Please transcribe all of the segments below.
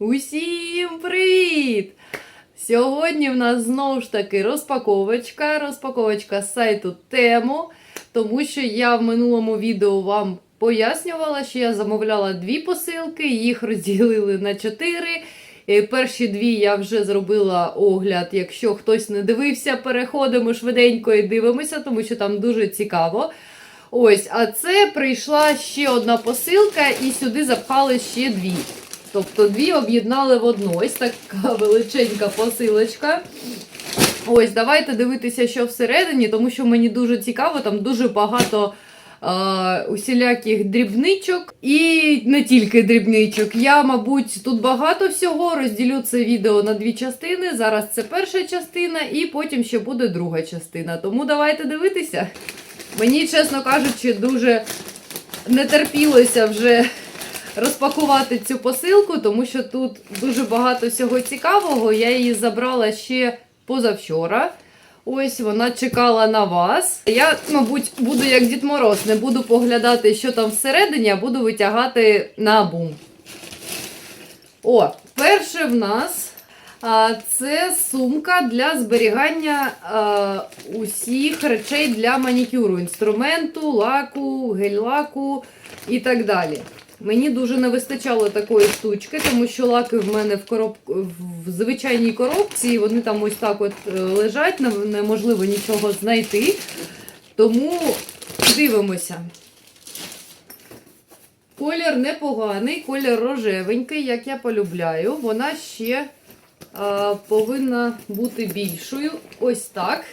Усім привіт! Сьогодні в нас знову ж таки розпаковочка. Розпаковочка з сайту Тему, тому що я в минулому відео вам пояснювала, що я замовляла дві посилки, їх розділили на чотири. І Перші дві я вже зробила огляд. Якщо хтось не дивився, переходимо швиденько і дивимося, тому що там дуже цікаво. Ось, а це прийшла ще одна посилка, і сюди запхали ще дві. Тобто дві об'єднали в одну. Ось така величенька посилочка. Ось, давайте дивитися, що всередині, тому що мені дуже цікаво, там дуже багато е, усіляких дрібничок. І не тільки дрібничок. Я, мабуть, тут багато всього. Розділю це відео на дві частини. Зараз це перша частина, і потім ще буде друга частина. Тому давайте дивитися. Мені, чесно кажучи, дуже не терпілося вже розпакувати цю посилку, тому що тут дуже багато всього цікавого. Я її забрала ще позавчора. Ось вона чекала на вас. Я, мабуть, буду як Дід Мороз, не буду поглядати, що там всередині, а буду витягати на бум. О, перше в нас а, це сумка для зберігання а, усіх речей для манікюру, інструменту, лаку, гель-лаку і так далі. Мені дуже не вистачало такої штучки, тому що лаки в мене в короб... в звичайній коробці, і вони там ось так от е, лежать, не- неможливо нічого знайти. Тому дивимося. Колір непоганий, колір рожевенький, як я полюбляю. Вона ще а, повинна бути більшою. Ось так.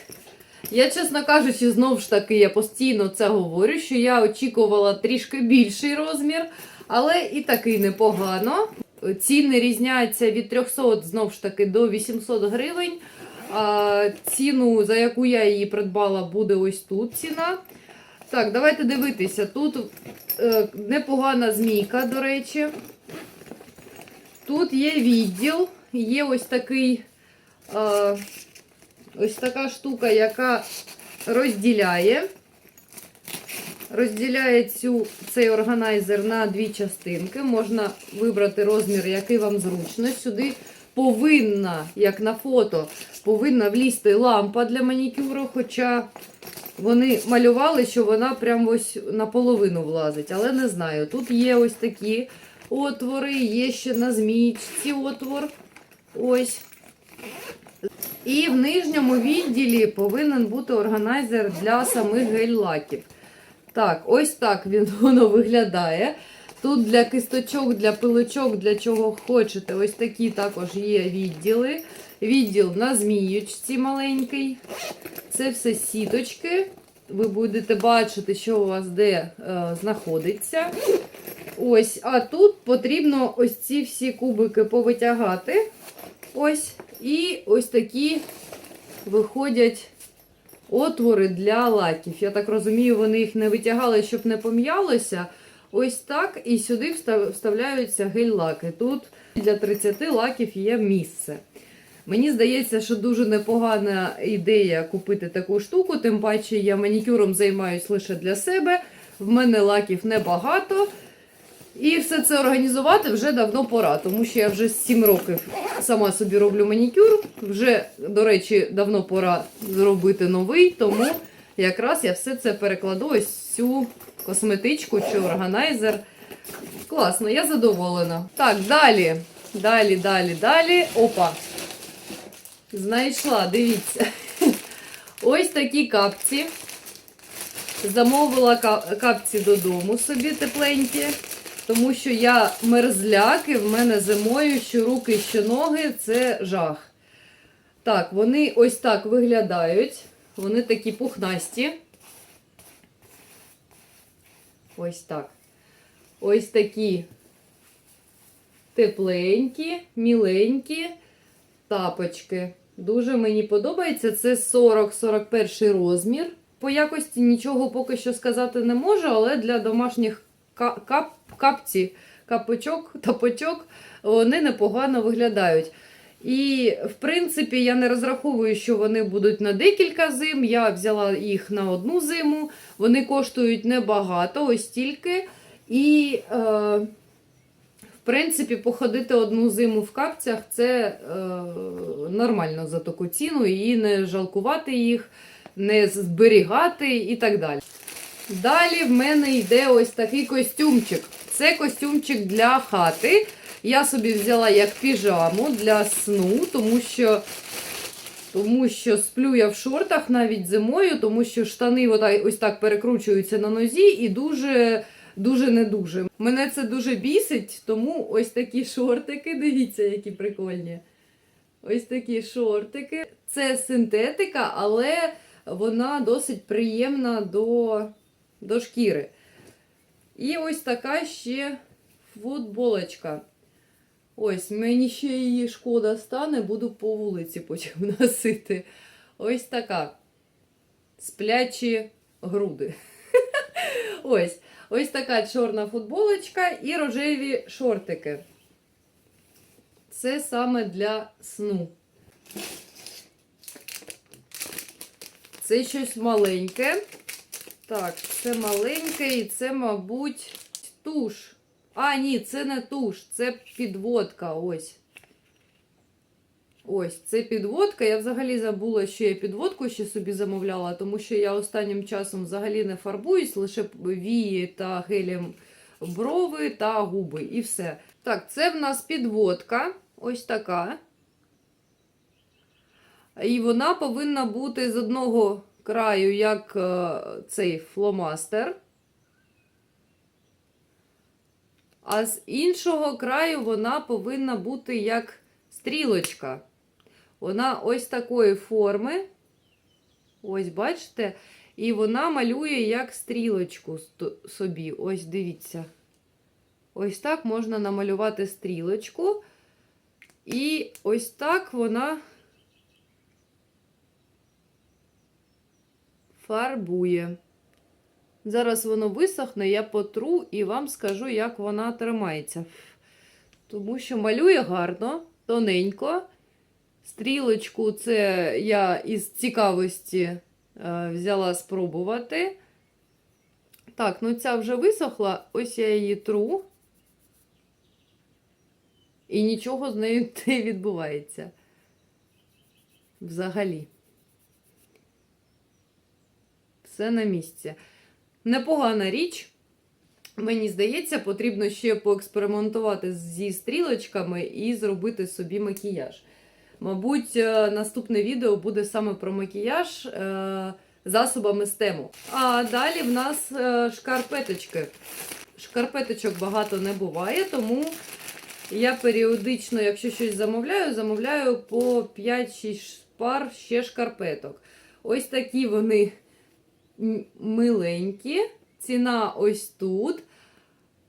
Я, чесно кажучи, знову ж таки, я постійно це говорю, що я очікувала трішки більший розмір, але і такий непогано. Ціни різняються від 300 знову ж таки до 800 гривень. А, ціну, за яку я її придбала, буде ось тут ціна. Так, давайте дивитися. Тут е, непогана змійка, до речі. Тут є відділ, є ось такий. Е, Ось така штука, яка розділяє. Розділяє цю, цей органайзер на дві частинки. Можна вибрати розмір, який вам зручно. Сюди повинна, як на фото, повинна влізти лампа для манікюру, хоча вони малювали, що вона прям ось наполовину влазить. Але не знаю. Тут є ось такі отвори, є ще на змійці отвор. Ось. І в нижньому відділі повинен бути органайзер для самих гель-лаків. Так, ось так він воно виглядає. Тут для кисточок, для пилочок, для чого хочете. Ось такі також є відділи. Відділ на зміючці маленький. Це все сіточки. Ви будете бачити, що у вас де е, знаходиться. Ось, а тут потрібно ось ці всі кубики повитягати. Ось. І ось такі виходять отвори для лаків. Я так розумію, вони їх не витягали, щоб не пом'ялося. Ось так. І сюди вставляються гель-лаки. Тут для 30 лаків є місце. Мені здається, що дуже непогана ідея купити таку штуку, тим паче я манікюром займаюсь лише для себе. В мене лаків небагато. І все це організувати вже давно пора, тому що я вже 7 років сама собі роблю манікюр. Вже, до речі, давно пора зробити новий, тому якраз я все це перекладу ось цю косметичку чи органайзер. Класно, я задоволена. Так, далі. Далі, далі, далі. Опа. Знайшла, дивіться. Ось такі капці. Замовила капці додому собі тепленькі. Тому що я мерзляк, і в мене зимою що руки, що ноги це жах. Так, вони ось так виглядають. Вони такі пухнасті. Ось так. Ось такі тепленькі, міленькі тапочки. Дуже мені подобається. Це 40-41 розмір. По якості нічого поки що сказати не можу, але для домашніх кап, капці, капочок, тапочок вони непогано виглядають. І, в принципі, я не розраховую, що вони будуть на декілька зим. Я взяла їх на одну зиму. Вони коштують небагато, ось тільки. І, е, в принципі, походити одну зиму в капцях це е, нормально за таку ціну, і не жалкувати їх, не зберігати і так далі. Далі в мене йде ось такий костюмчик. Це костюмчик для хати. Я собі взяла як піжаму для сну, тому що, тому що сплю я в шортах навіть зимою, тому що штани ось так перекручуються на нозі і дуже, дуже не дуже. Мене це дуже бісить, тому ось такі шортики, дивіться, які прикольні. Ось такі шортики. Це синтетика, але вона досить приємна до, до шкіри. І ось така ще футболочка. Ось, мені ще її шкода стане, буду по вулиці потім носити. Ось така. Сплячі груди. Ось. Ось така чорна футболочка і рожеві шортики. Це саме для сну. Це щось маленьке. Так, це маленьке і це, мабуть, туш. А, ні, це не туш, це підводка. Ось. Ось, це підводка. Я взагалі забула, що я підводку ще собі замовляла, тому що я останнім часом взагалі не фарбуюсь, лише вії та гелем брови та губи. І все. Так, це в нас підводка. Ось така. І вона повинна бути з одного краю, як е, цей фломастер. А з іншого краю вона повинна бути як стрілочка. Вона ось такої форми. Ось, бачите? І вона малює як стрілочку собі. Ось дивіться. Ось так можна намалювати стрілочку. І ось так вона фарбує. Зараз воно висохне, я потру і вам скажу, як вона тримається. Тому що малює гарно, тоненько. Стрілочку це я із цікавості е, взяла спробувати. Так, ну ця вже висохла, ось я її тру. І нічого з нею не відбувається. Взагалі. Все на місці. Непогана річ. Мені здається, потрібно ще поекспериментувати зі стрілочками і зробити собі макіяж. Мабуть, е, наступне відео буде саме про макіяж е, засобами з тему. А далі в нас е, шкарпеточки. Шкарпеточок багато не буває, тому я періодично, якщо щось замовляю, замовляю по 5-6 пар ще шкарпеток. Ось такі вони миленькі. Ціна ось тут.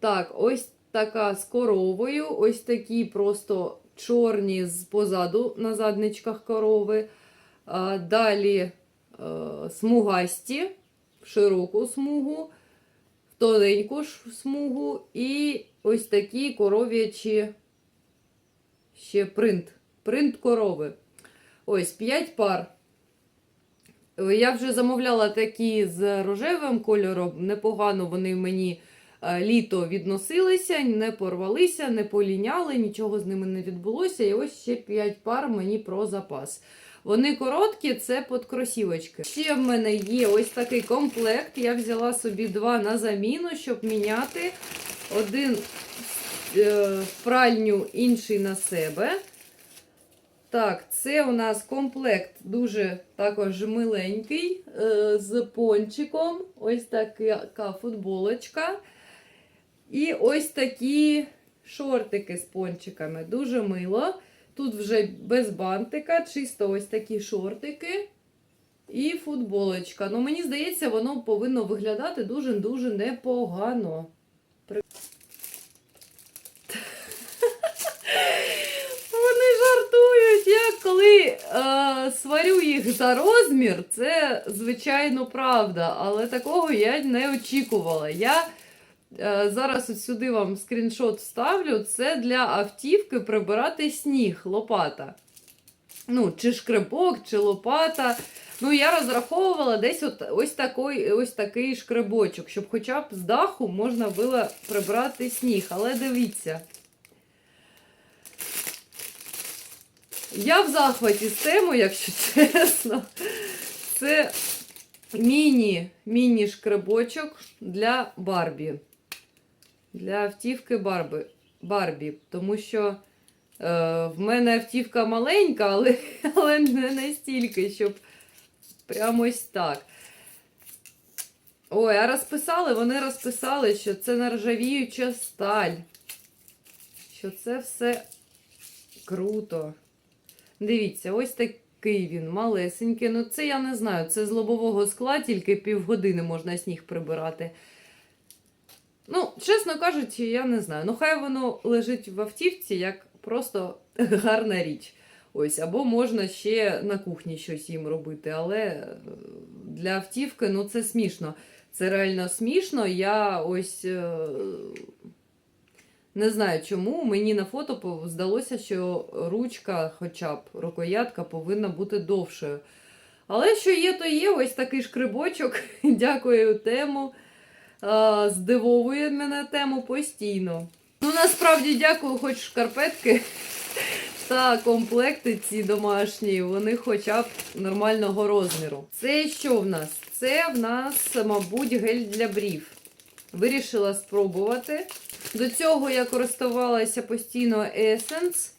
Так, ось така з коровою. Ось такі просто чорні з позаду на задничках корови. А, далі е, смугасті, широку смугу, тоненьку смугу. І ось такі коров'ячі ще принт. Принт корови. Ось 5 пар. Я вже замовляла такі з рожевим кольором. Непогано вони мені е, літо відносилися, не порвалися, не поліняли, нічого з ними не відбулося. І ось ще 5 пар мені про запас. Вони короткі, це під кросівочки. Ще в мене є ось такий комплект. Я взяла собі два на заміну, щоб міняти один е, в пральню, інший на себе. Так, це у нас комплект дуже також миленький, е, з пончиком. Ось така футболочка. І ось такі шортики з пончиками. Дуже мило. Тут вже без бантика, чисто ось такі шортики і футболочка. Ну, мені здається, воно повинно виглядати дуже-дуже непогано. При- Вони жартують. Я коли е, сварю їх за розмір, це звичайно правда, але такого я не очікувала. Я е, зараз от сюди вам скріншот вставлю. Це для автівки прибирати сніг, лопата. Ну, чи шкребок, чи лопата. Ну, я розраховувала десь от, ось, такий, ось такий шкребочок, щоб хоча б з даху можна було прибрати сніг. Але дивіться, Я в захваті з темою, якщо чесно. Це міні, міні-шкребочок для Барбі. Для автівки Барбі. Барбі. Тому що е, в мене автівка маленька, але, але не настільки, щоб прямо ось так. Ой, а розписали, вони розписали, що це нержавіюча сталь. Що це все круто. Дивіться, ось такий він малесенький. Ну, це я не знаю. Це з лобового скла тільки півгодини можна сніг прибирати. Ну, чесно кажучи, я не знаю. Ну, хай воно лежить в автівці як просто гарна річ. Ось, або можна ще на кухні щось їм робити, але е, для автівки ну це смішно. Це реально смішно. Я ось е, не знаю чому. Мені на фото здалося, що ручка, хоча б рукоятка, повинна бути довшою. Але що є, то є. Ось такий шкрибочок. Дякую тему. Здивовує мене тему постійно. Ну, насправді дякую, хоч шкарпетки та комплекти ці домашні, вони хоча б нормального розміру. Це що в нас? Це в нас, мабуть, гель для брів. Вирішила спробувати. До цього я користувалася постійно Essence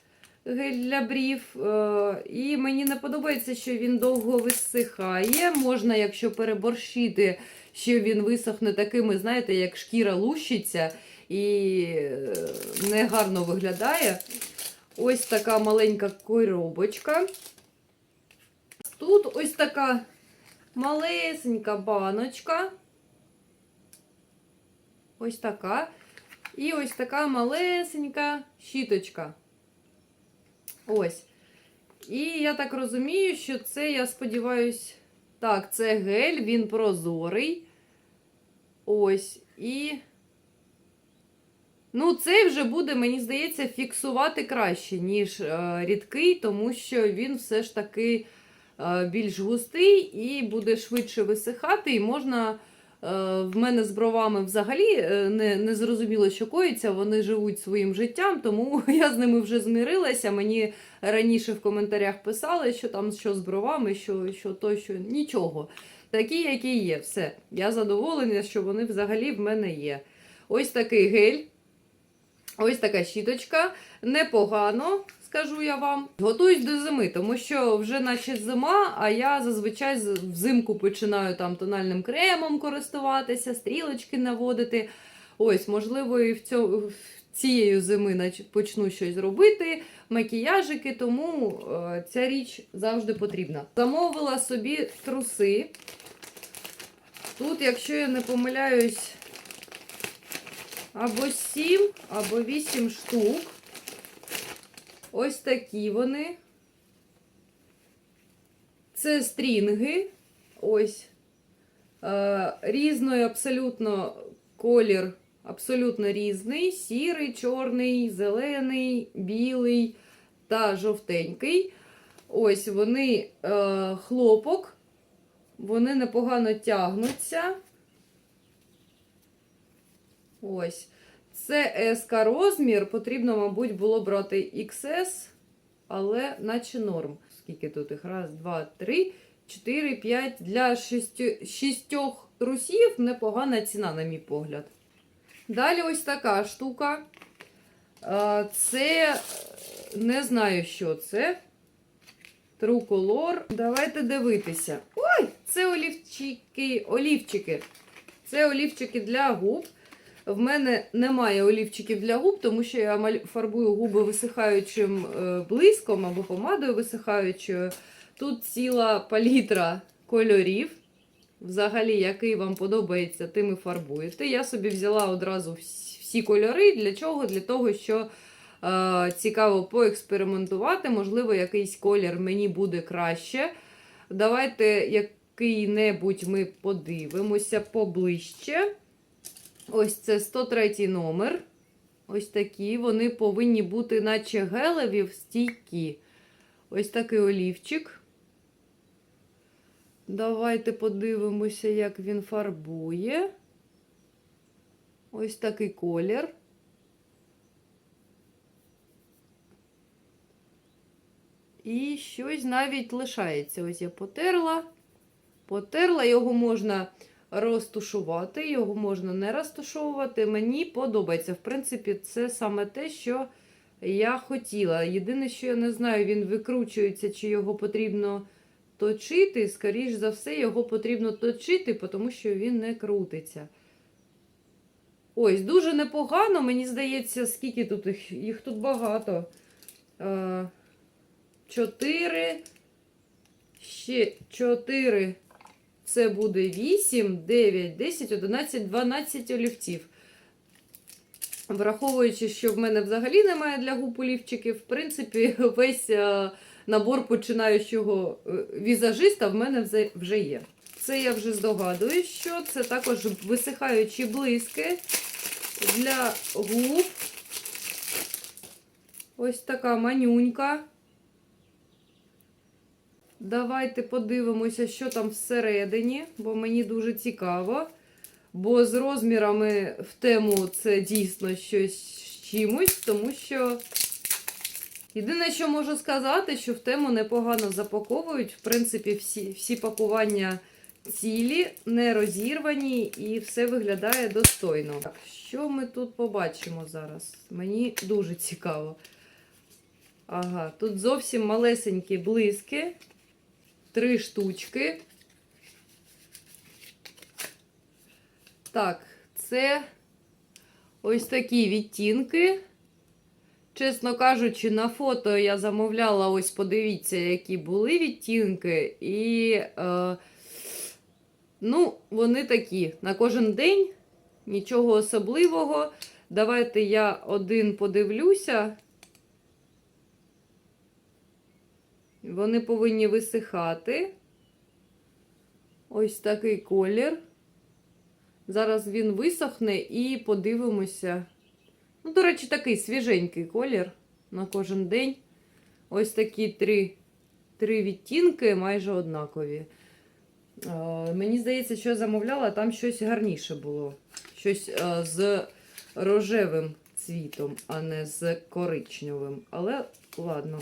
гель для брів. е, І мені не подобається, що він довго висихає. Можна, якщо переборщити, що він висохне такими, знаєте, як шкіра лущиться і е, негарно виглядає. Ось така маленька коробочка. Тут ось така малесенька баночка. Ось така. І ось така малесенька щіточка. Ось. І я так розумію, що це, я сподіваюсь, так, це гель, він прозорий. Ось. І. Ну, цей вже буде, мені здається, фіксувати краще, ніж е, рідкий, тому що він все ж таки е, більш густий і буде швидше висихати, і можна. Е, В мене з бровами взагалі е, не, не зрозуміло, що коїться, вони живуть своїм життям, тому я з ними вже змирилася. Мені раніше в коментарях писали, що там що з бровами, що, що то, що нічого. Такі, які є, все. Я задоволена, що вони взагалі в мене є. Ось такий гель. Ось така щіточка. Непогано, скажу я вам. Готуюсь до зими, тому що вже наче зима, а я зазвичай взимку починаю там тональним кремом користуватися, стрілочки наводити. Ось, можливо, і в. Цією зими почну щось робити, макіяжики, тому е, ця річ завжди потрібна. Замовила собі труси. Тут, якщо я не помиляюсь, або 7, або 8 штук. Ось такі вони. Це стрінги. Ось. Е, різної абсолютно колір, абсолютно різний: сірий, чорний, зелений, білий та жовтенький. Ось вони е, хлопок, вони непогано тягнуться. Ось. Це СК розмір. Потрібно, мабуть, було брати XS, але наче норм. Скільки тут їх? Раз, два, три, чотири, п'ять. Для шістю- шістьох трусів непогана ціна, на мій погляд. Далі ось така штука. Це не знаю, що це. Color. Давайте дивитися. Ой, це олівчики. олівчики. Це олівчики для губ. В мене немає олівчиків для губ, тому що я фарбую губи висихаючим е, блиском або помадою висихаючою. Тут ціла палітра кольорів. Взагалі, який вам подобається, тим і фарбуєте. Я собі взяла одразу всі, кольори. Для чого? Для того, що е, цікаво поекспериментувати. Можливо, якийсь колір мені буде краще. Давайте який-небудь ми подивимося поближче. Ось це 103 номер. Ось такі. Вони повинні бути, наче гелеві стійкі. Ось такий олівчик. Давайте подивимося, як він фарбує. Ось такий колір. і щось навіть лишається. Ось я потерла. Потерла, його можна розтушувати, його можна не розтушовувати. Мені подобається. В принципі, це саме те, що я хотіла. Єдине, що я не знаю, він викручується, чи його потрібно точити. Скоріш за все, його потрібно точити, тому що він не крутиться. Ось, дуже непогано, мені здається, скільки тут їх, їх тут багато. Е, Чотири. Ще чотири. Це буде 8, 9, 10, 11, 12 олівців. Враховуючи, що в мене взагалі немає для губ олівчиків, в принципі, весь е, набор починаючого е, візажиста в мене вже- є. Це я вже здогадую, що це також висихаючі блиски для губ. Ось така манюнька. Давайте подивимося, що там всередині, бо мені дуже цікаво. Бо з розмірами в тему це дійсно щось з чимось, тому що єдине, що можу сказати, що в тему непогано запаковують. В принципі, всі, всі пакування цілі, не розірвані, і все виглядає достойно. Так, що ми тут побачимо зараз? Мені дуже цікаво. Ага, тут зовсім малесенькі блиски. Три штучки. Так, це ось такі відтінки. Чесно кажучи, на фото я замовляла, ось подивіться, які були відтінки. І, е, ну, вони такі. На кожен день нічого особливого. Давайте я один подивлюся. Вони повинні висихати. Ось такий колір. Зараз він висохне і подивимося. Ну, до речі, такий свіженький колір на кожен день. Ось такі три, три відтінки, майже однакові. Е, мені здається, що я замовляла, там щось гарніше було. Щось е, з рожевим цвітом, а не з коричневим. Але ладно.